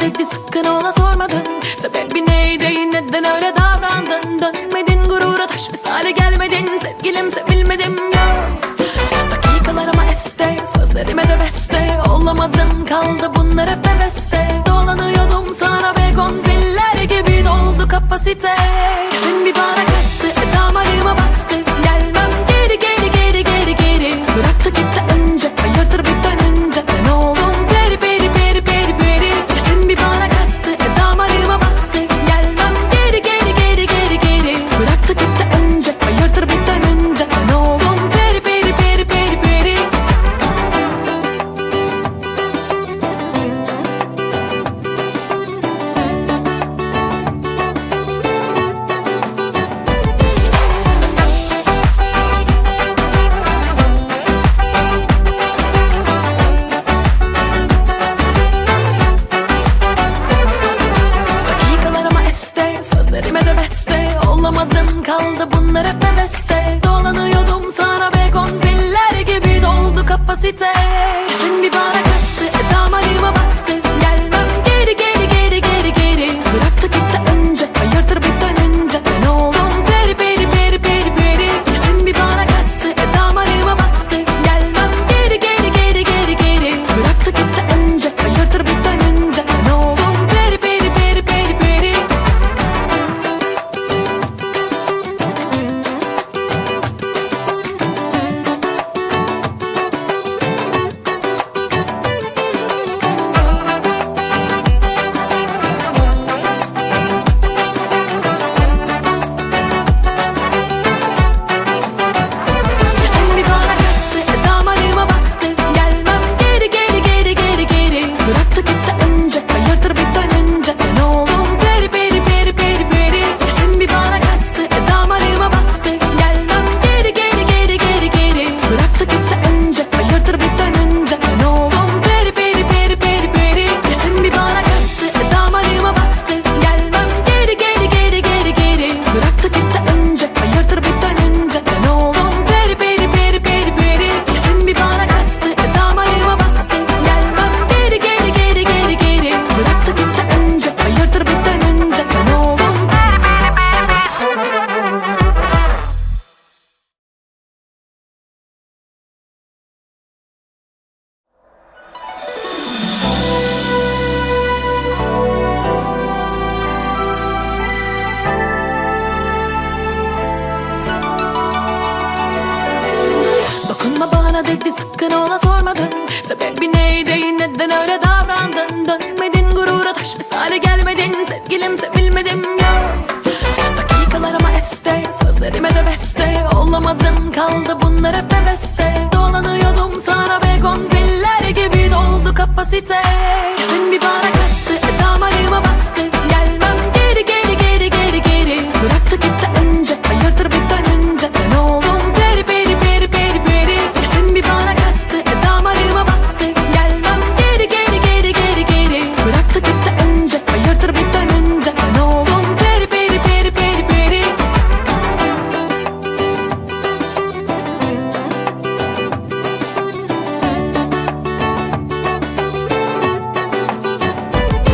dedi sakın ona sormadın. Sebebi neydi? Neden öyle davrandın? Dönmedin gurura taş misali gelmedin. Sevgilim sevilmedim. Yok Dakikalarıma este sözlerime de beste. Olamadın kaldı bunlar hep beste Dolanıyordum sana begon filler gibi doldu kapasite. Kesin bir bana Doyamadım kaldı bunlar hep heveste. Dolanıyordum sana begon filler gibi doldu kapasite. Kesin bir bardak Dokunma bana dedi sakın ona sormadın. Sebebi neydi? Neden öyle davrandın? Dönmedin gurura taş misali gelmedin. Sevgilim sevilmedim yok. Dakikalarıma este sözlerime de beste. Olamadın kaldı bunlar hep beveste Dolanıyordum sana begon filler gibi doldu kapasite. Kesin bir bana